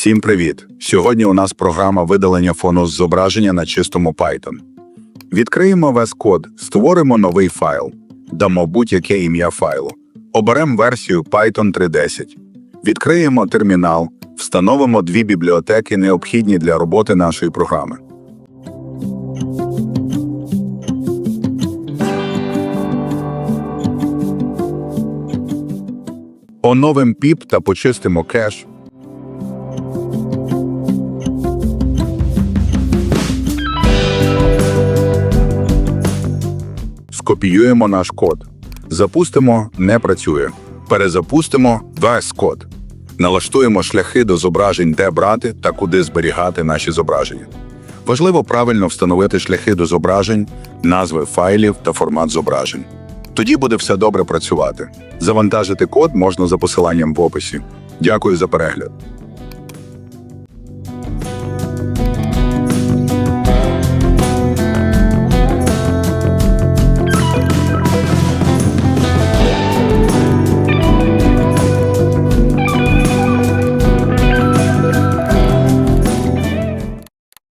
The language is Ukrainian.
Всім привіт! Сьогодні у нас програма видалення фону з зображення на чистому Python. Відкриємо VS Code, створимо новий файл, дамо будь-яке ім'я файлу. Оберемо версію Python 3.10. Відкриємо термінал, встановимо дві бібліотеки, необхідні для роботи нашої програми. Оновимо піп та почистимо кеш. Скопіюємо наш код. Запустимо не працює. Перезапустимо весь код. Налаштуємо шляхи до зображень, де брати та куди зберігати наші зображення. Важливо правильно встановити шляхи до зображень, назви файлів та формат зображень. Тоді буде все добре працювати. Завантажити код можна за посиланням в описі. Дякую за перегляд.